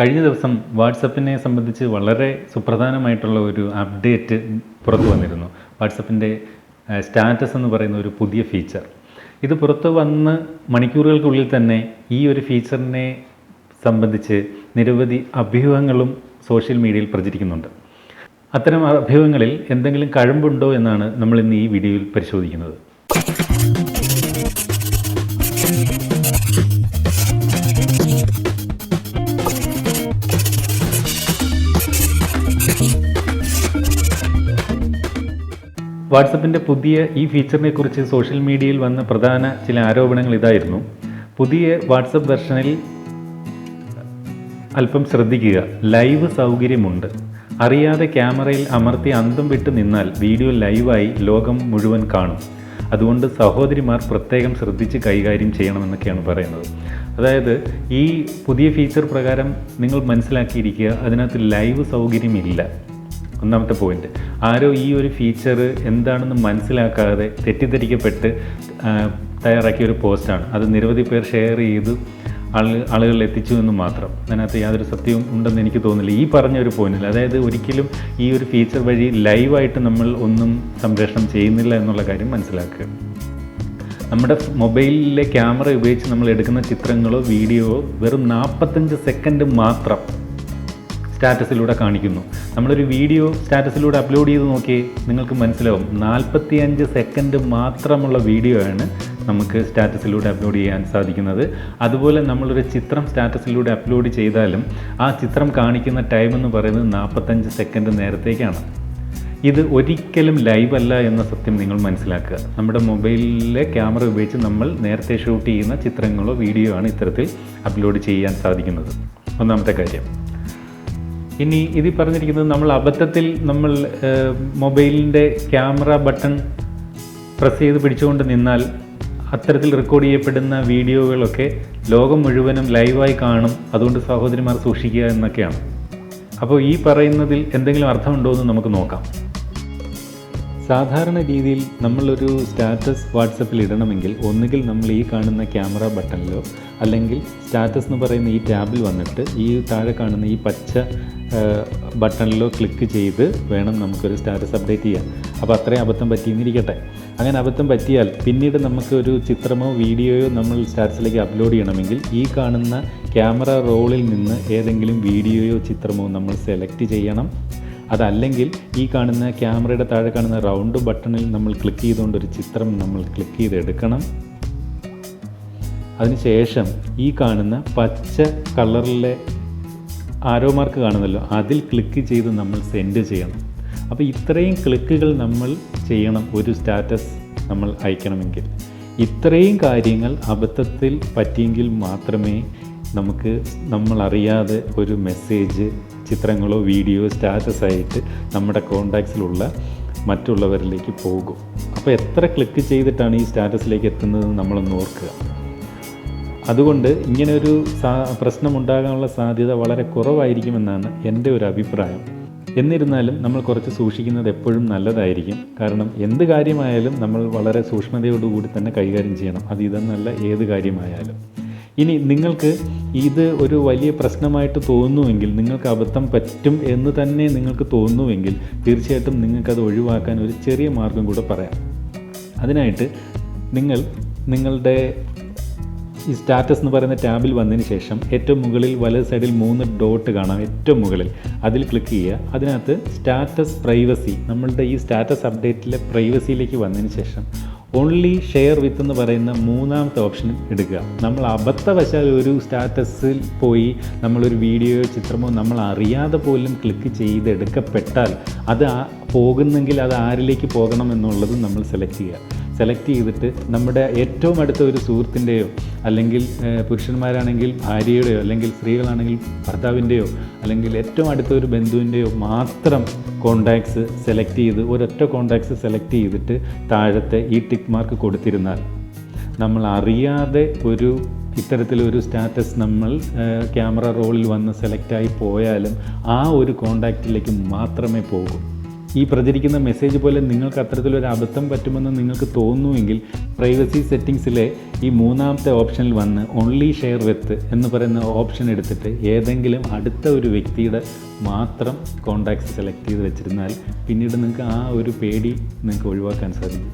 കഴിഞ്ഞ ദിവസം വാട്സപ്പിനെ സംബന്ധിച്ച് വളരെ സുപ്രധാനമായിട്ടുള്ള ഒരു അപ്ഡേറ്റ് പുറത്തു വന്നിരുന്നു. വാട്സപ്പിന്റെ സ്റ്റാറ്റസ് എന്ന് പറയുന്ന ഒരു പുതിയ ഫീച്ചർ. ഇത് പുറത്തു വന്ന് മണിക്കൂറുകൾക്കുള്ളിൽ തന്നെ ഈ ഒരു ഫീച്ചറിനെ സംബന്ധിച്ച് നിരവധി അഭ്യൂഹങ്ങളും സോഷ്യൽ മീഡിയയിൽ പ്രചരിക്കുന്നുണ്ട്. അത്തരം അഭ്യൂഹങ്ങളിൽ എന്തെങ്കിലും കഴമ്പുണ്ടോ എന്നാണ് നമ്മൾ ഇന്ന് ഈ വീഡിയോയിൽ പരിശോധിക്കുന്നത്. വാട്സപ്പിന്റെ പുതിയ ഈ ഫീച്ചറിനെ കുറിച്ച് സോഷ്യൽ മീഡിയയിൽ വന്ന പ്രധാന ചില ആരോപണങ്ങൾ ഇതായിരുന്നു. പുതിയ വാട്സപ്പ് വെർഷനിൽ അല്പം ശ്രദ്ധിക്കുക. ലൈവ് സൗകര്യമുണ്ട്. അറിയാതെ ക്യാമറയിൽ അമർത്തി അന്തം വിട്ട് നിന്നാൽ വീഡിയോ ലൈവായി ലോകം മുഴുവൻ കാണും. അതുകൊണ്ട് സഹോദരിമാർ പ്രത്യേകം ശ്രദ്ധിച്ച് കൈകാര്യം ചെയ്യണമെന്നൊക്കെയാണ് പറയുന്നത്. അതായത് ഈ പുതിയ ഫീച്ചർ പ്രകാരം നിങ്ങൾ മനസ്സിലാക്കിയിരിക്കുക അതിനകത്ത് ലൈവ് സൗകര്യമില്ല. ഒന്നാമത്തെ പോയിന്റ് ആരോ ഈ ഒരു ഫീച്ചർ എന്താണെന്ന് മനസ്സിലാക്കാതെ തെറ്റിദ്ധരിക്കപ്പെട്ട് തയ്യാറാക്കിയ ഒരു പോസ്റ്റാണ് അത് നിരവധി പേർ ഷെയർ ചെയ്ത് ആൾ ആളുകൾ എത്തിച്ചു എന്ന് മാത്രം. അതിനകത്ത് യാതൊരു സത്യവും ഉണ്ടെന്ന് എനിക്ക് തോന്നുന്നില്ല. ഈ പറഞ്ഞ ഒരു പോയിന്റിൽ അതായത് ഒരിക്കലും ഈ ഒരു ഫീച്ചർ വഴി ലൈവായിട്ട് നമ്മൾ ഒന്നും സംപ്രേഷണം ചെയ്യുന്നില്ല എന്നുള്ള കാര്യം മനസ്സിലാക്കുക. നമ്മുടെ മൊബൈലിലെ ക്യാമറ ഉപയോഗിച്ച് നമ്മൾ എടുക്കുന്ന ചിത്രങ്ങളോ വീഡിയോയോ വെറും നാൽപ്പത്തഞ്ച് സെക്കൻഡ് മാത്രം സ്റ്റാറ്റസിലൂടെ കാണിക്കുന്നു. നമ്മളൊരു വീഡിയോ സ്റ്റാറ്റസിലൂടെ അപ്ലോഡ് ചെയ്ത് നോക്കി നിങ്ങൾക്ക് മനസ്സിലാവും. നാൽപ്പത്തിയഞ്ച് സെക്കൻഡ് മാത്രമുള്ള വീഡിയോ ആണ് നമുക്ക് സ്റ്റാറ്റസിലൂടെ അപ്ലോഡ് ചെയ്യാൻ സാധിക്കുന്നത്. അതുപോലെ നമ്മളൊരു ചിത്രം സ്റ്റാറ്റസിലൂടെ അപ്ലോഡ് ചെയ്താലും ആ ചിത്രം കാണിക്കുന്ന ടൈം എന്ന് പറയുന്നത് നാൽപ്പത്തഞ്ച് സെക്കൻഡ് നേരത്തേക്കാണ്. ഇത് ഒരിക്കലും ലൈവ് അല്ല എന്ന സത്യം നിങ്ങൾ മനസ്സിലാക്കുക. നമ്മുടെ മൊബൈലിലെ ക്യാമറ ഉപയോഗിച്ച് നമ്മൾ നേരത്തെ ഷൂട്ട് ചെയ്യുന്ന ചിത്രങ്ങളോ വീഡിയോ ആണ് ഇത്തരത്തിൽ അപ്ലോഡ് ചെയ്യാൻ സാധിക്കുന്നത്. ഒന്നാമത്തെ കാര്യം. ഇനി ഇതിൽ പറഞ്ഞിരിക്കുന്നത് നമ്മൾ അബദ്ധത്തിൽ നമ്മൾ മൊബൈലിന്റെ ക്യാമറ ബട്ടൺ പ്രസ് ചെയ്ത് പിടിച്ചുകൊണ്ട് നിന്നാൽ അത്തരത്തിൽ റെക്കോർഡ് ചെയ്യപ്പെടുന്ന വീഡിയോകളൊക്കെ ലോകം മുഴുവനും ലൈവായി കാണും. അതുകൊണ്ട് സഹോദരിമാർ സൂക്ഷിക്കുക എന്നൊക്കെയാണ്. അപ്പോൾ ഈ പറയുന്നതിൽ എന്തെങ്കിലും അർത്ഥമുണ്ടോ എന്ന് നമുക്ക് നോക്കാം. സാധാരണ രീതിയിൽ നമ്മളൊരു സ്റ്റാറ്റസ് വാട്സപ്പിൽ ഇടണമെങ്കിൽ ഒന്നുകിൽ നമ്മൾ ഈ കാണുന്ന ക്യാമറ ബട്ടണിലോ അല്ലെങ്കിൽ സ്റ്റാറ്റസ് എന്ന് പറയുന്ന ഈ ടാബിൽ വന്നിട്ട് ഈ താഴെ കാണുന്ന ഈ പച്ച ബട്ടണിലോ ക്ലിക്ക് ചെയ്ത് വേണം നമുക്കൊരു സ്റ്റാറ്റസ് അപ്ഡേറ്റ് ചെയ്യാൻ. അപ്പോൾ അത്രയും അബദ്ധം പറ്റിയെന്നിരിക്കട്ടെ അങ്ങനെ അബദ്ധം പറ്റിയാൽ പിന്നീട് നമുക്കൊരു ചിത്രമോ വീഡിയോയോ നമ്മൾ സ്റ്റാറ്റസിലേക്ക് അപ്ലോഡ് ചെയ്യണമെങ്കിൽ ഈ കാണുന്ന ക്യാമറ റോളിൽ നിന്ന് ഏതെങ്കിലും വീഡിയോയോ ചിത്രമോ നമ്മൾ സെലക്ട് ചെയ്യണം. അതല്ലെങ്കിൽ ഈ കാണുന്ന ക്യാമറയുടെ താഴെ കാണുന്ന റൗണ്ട് ബട്ടണിൽ നമ്മൾ ക്ലിക്ക് ചെയ്തുകൊണ്ട് ഒരു ചിത്രം നമ്മൾ ക്ലിക്ക് ചെയ്ത് എടുക്കണം അതിനുശേഷം ഈ കാണുന്ന പച്ച കളറിലെ ആരോ മാർക്ക് കാണുന്നല്ലോ അതിൽ ക്ലിക്ക് ചെയ്ത് നമ്മൾ സെൻഡ് ചെയ്യണം. അപ്പോൾ ഇത്രയും ക്ലിക്കുകൾ നമ്മൾ ചെയ്യണം ഒരു സ്റ്റാറ്റസ് നമ്മൾ അയക്കണമെങ്കിൽ. ഇത്രയും കാര്യങ്ങൾ അബദ്ധത്തിൽ പറ്റിയെങ്കിൽ മാത്രമേ നമുക്ക് നമ്മളറിയാതെ ഒരു മെസ്സേജ് ചിത്രങ്ങളോ വീഡിയോ സ്റ്റാറ്റസ് ആയിട്ട് നമ്മുടെ കോണ്ടാക്ട്സിലുള്ള മറ്റുള്ളവരിലേക്ക് പോകും. അപ്പോൾ എത്ര ക്ലിക്ക് ചെയ്തിട്ടാണ് ഈ സ്റ്റാറ്റസിലേക്ക് എത്തുന്നതെന്ന് നമ്മളൊന്ന് ഓർക്കുക. അതുകൊണ്ട് ഇങ്ങനെ ഒരു സാ പ്രശ്നമുണ്ടാകാനുള്ള സാധ്യത വളരെ കുറവായിരിക്കുമെന്നാണ് എന്റെ ഒരു അഭിപ്രായം. എന്നിരുന്നാലും നമ്മൾ കുറച്ച് സൂക്ഷിക്കുന്നത് എപ്പോഴും നല്ലതായിരിക്കും. കാരണം എന്ത് കാര്യമായാലും നമ്മൾ വളരെ സൂക്ഷ്മതയോടുകൂടി തന്നെ കൈകാര്യം ചെയ്യണം. അത് ഇതെന്നല്ല ഏത് കാര്യമായാലും. ഇനി നിങ്ങൾക്ക് ഇത് ഒരു വലിയ പ്രശ്നമായിട്ട് തോന്നുമെങ്കിൽ നിങ്ങൾക്ക് അബദ്ധം പറ്റും എന്ന് തന്നെ നിങ്ങൾക്ക് തോന്നുമെങ്കിൽ തീർച്ചയായിട്ടും നിങ്ങൾക്കത് ഒഴിവാക്കാൻ ഒരു ചെറിയ മാർഗം കൂടെ പറയാം. അതിനായിട്ട് നിങ്ങൾ നിങ്ങളുടെ ഈ സ്റ്റാറ്റസ് എന്ന് പറയുന്ന ടാബിൽ വന്നതിന് ശേഷം ഏറ്റവും മുകളിൽ വലത് സൈഡിൽ മൂന്ന് ഡോട്ട് കാണാം ഏറ്റവും മുകളിൽ. അതിൽ ക്ലിക്ക് ചെയ്യുക. അതിനകത്ത് സ്റ്റാറ്റസ് പ്രൈവസി നമ്മളുടെ ഈ സ്റ്റാറ്റസ് അപ്ഡേറ്റിലെ പ്രൈവസിയിലേക്ക് വന്നതിന് ശേഷം ഓൺലി ഷെയർ വിത്ത് എന്ന് പറയുന്ന മൂന്നാമത്തെ ഓപ്ഷൻ എടുക്കുക നമ്മൾ അബദ്ധവശാൽ ഒരു സ്റ്റാറ്റസിൽ പോയി നമ്മളൊരു വീഡിയോയോ ചിത്രമോ നമ്മൾ അറിയാതെ പോലും ക്ലിക്ക് ചെയ്തെടുക്കപ്പെട്ടാൽ അത് പോകുന്നെങ്കിൽ അത് ആരിലേക്ക് പോകണം എന്നുള്ളതും നമ്മൾ സെലക്ട് ചെയ്യുക. സെലക്ട് ചെയ്തിട്ട് നമ്മുടെ ഏറ്റവും അടുത്ത ഒരു സുഹൃത്തിന്റെയോ അല്ലെങ്കിൽ പുരുഷന്മാരാണെങ്കിൽ ഭാര്യയുടെയോ അല്ലെങ്കിൽ സ്ത്രീകളാണെങ്കിൽ ഭർത്താവിന്റെയോ അല്ലെങ്കിൽ ഏറ്റവും അടുത്ത ഒരു ബന്ധുവിന്റെയോ മാത്രം കോണ്ടാക്ട്സ് സെലക്ട് ചെയ്ത് ഒരൊറ്റ കോണ്ടാക്ട്സ് സെലക്ട് ചെയ്തിട്ട് താഴത്തെ ഈ ടിക്ക് മാർക്ക് കൊടുത്തിരുന്നാൽ നമ്മൾ അറിയാതെ ഒരു ഇത്തരത്തിലൊരു സ്റ്റാറ്റസ് നമ്മൾ ക്യാമറ റോളിൽ വന്ന് സെലക്റ്റായി പോയാലും ആ ഒരു കോണ്ടാക്റ്റിലേക്ക് മാത്രമേ പോകൂ. ഈ പ്രചരിക്കുന്ന മെസ്സേജ് പോലെ നിങ്ങൾക്ക് അത്തരത്തിലൊരു അബദ്ധം പറ്റുമെന്ന് നിങ്ങൾക്ക് തോന്നുമെങ്കിൽ പ്രൈവസി സെറ്റിങ്സിലെ ഈ മൂന്നാമത്തെ ഓപ്ഷനിൽ വന്ന് ഓൺലി ഷെയർ വിത്ത് എന്ന് പറയുന്ന ഓപ്ഷൻ എടുത്തിട്ട് ഏതെങ്കിലും അടുത്ത ഒരു വ്യക്തിയുടെ മാത്രം കോണ്ടാക്ട്സ് സെലക്ട് ചെയ്ത് വെച്ചിരുന്നാൽ പിന്നീട് നിങ്ങൾക്ക് ആ ഒരു പേടി നിങ്ങൾക്ക് ഒഴിവാക്കാൻ സാധിക്കും.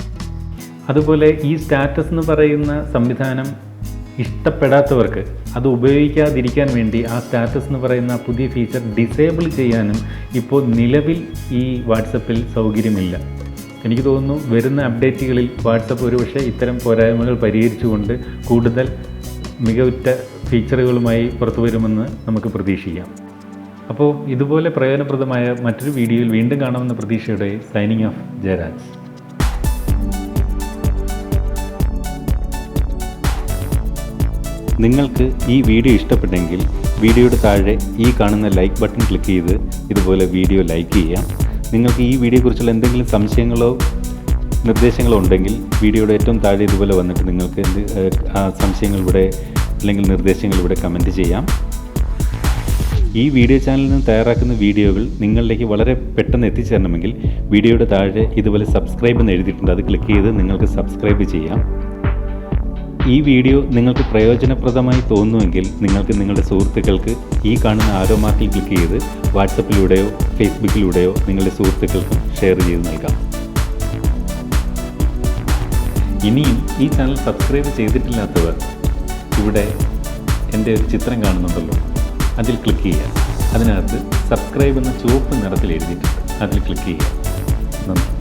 അതുപോലെ ഈ സ്റ്റാറ്റസ് എന്ന് പറയുന്ന സംവിധാനം ഇഷ്ടപ്പെടാത്തവർക്ക് അത് ഉപയോഗിക്കാതിരിക്കാൻ വേണ്ടി ആ സ്റ്റാറ്റസ് എന്ന് പറയുന്ന പുതിയ ഫീച്ചർ ഡിസേബിൾ ചെയ്യാനും ഇപ്പോൾ നിലവിൽ ഈ വാട്സപ്പിൽ സൗകര്യമില്ല. എനിക്ക് തോന്നുന്നു വരുന്ന അപ്ഡേറ്റുകളിൽ വാട്സപ്പ് ഒരുപക്ഷെ ഇത്തരം പോരായ്മകൾ പരിഹരിച്ചുകൊണ്ട് കൂടുതൽ മികവുറ്റ ഫീച്ചറുകളുമായി പുറത്തു വരുമെന്ന് നമുക്ക് പ്രതീക്ഷിക്കാം. അപ്പോൾ ഇതുപോലെ പ്രയോജനപ്രദമായ മറ്റൊരു വീഡിയോയിൽ വീണ്ടും കാണാമെന്ന പ്രതീക്ഷയുടെ സൈനിങ് ഓഫ് ജയരാജ്. നിങ്ങൾക്ക് ഈ വീഡിയോ ഇഷ്ടപ്പെട്ടെങ്കിൽ വീഡിയോയുടെ താഴെ ഈ കാണുന്ന ലൈക്ക് ബട്ടൺ ക്ലിക്ക് ചെയ്ത് ഇതുപോലെ വീഡിയോ ലൈക്ക് ചെയ്യാം നിങ്ങൾക്ക് ഈ വീഡിയോയെക്കുറിച്ചുള്ള എന്തെങ്കിലും സംശയങ്ങളോ നിർദ്ദേശങ്ങളോ ഉണ്ടെങ്കിൽ വീഡിയോയുടെ ഏറ്റവും താഴെ ഇതുപോലെ വന്നിട്ട് നിങ്ങൾക്ക് എന്ത് സംശയങ്ങളിവിടെ അല്ലെങ്കിൽ നിർദ്ദേശങ്ങൾ ഇവിടെ കമന്റ് ചെയ്യാം. ഈ വീഡിയോ ചാനലിൽ നിന്ന് തയ്യാറാക്കുന്ന വീഡിയോകൾ നിങ്ങളിലേക്ക് വളരെ പെട്ടെന്ന് എത്തിച്ചേരണമെങ്കിൽ വീഡിയോയുടെ താഴെ ഇതുപോലെ സബ്സ്ക്രൈബ് എന്ന് എഴുതിയിട്ടുണ്ട്. അത് ക്ലിക്ക് ചെയ്ത് നിങ്ങൾക്ക് സബ്സ്ക്രൈബ് ചെയ്യാം. ഈ വീഡിയോ നിങ്ങൾക്ക് പ്രയോജനപ്രദമായി തോന്നുമെങ്കിൽ നിങ്ങൾക്ക് നിങ്ങളുടെ സുഹൃത്തുക്കൾക്ക് ഈ കാണുന്ന ആരോ മാർക്കിൽ ക്ലിക്ക് ചെയ്ത് വാട്സപ്പിലൂടെയോ ഫേസ്ബുക്കിലൂടെയോ നിങ്ങളുടെ സുഹൃത്തുക്കൾക്കും ഷെയർ ചെയ്ത് നൽകാം. ഇനിയും ഈ ചാനൽ സബ്സ്ക്രൈബ് ചെയ്തിട്ടില്ലാത്തവർ ഇവിടെ എന്റെ ഒരു ചിത്രം കാണുന്നുണ്ടല്ലോ. അതിൽ ക്ലിക്ക് ചെയ്യുക. അതിനകത്ത് സബ്സ്ക്രൈബ് എന്ന ചുവപ്പ് നിറത്തിൽ എഴുതിയിട്ടുണ്ട്. അതിൽ ക്ലിക്ക് ചെയ്യുക. നന്ദി.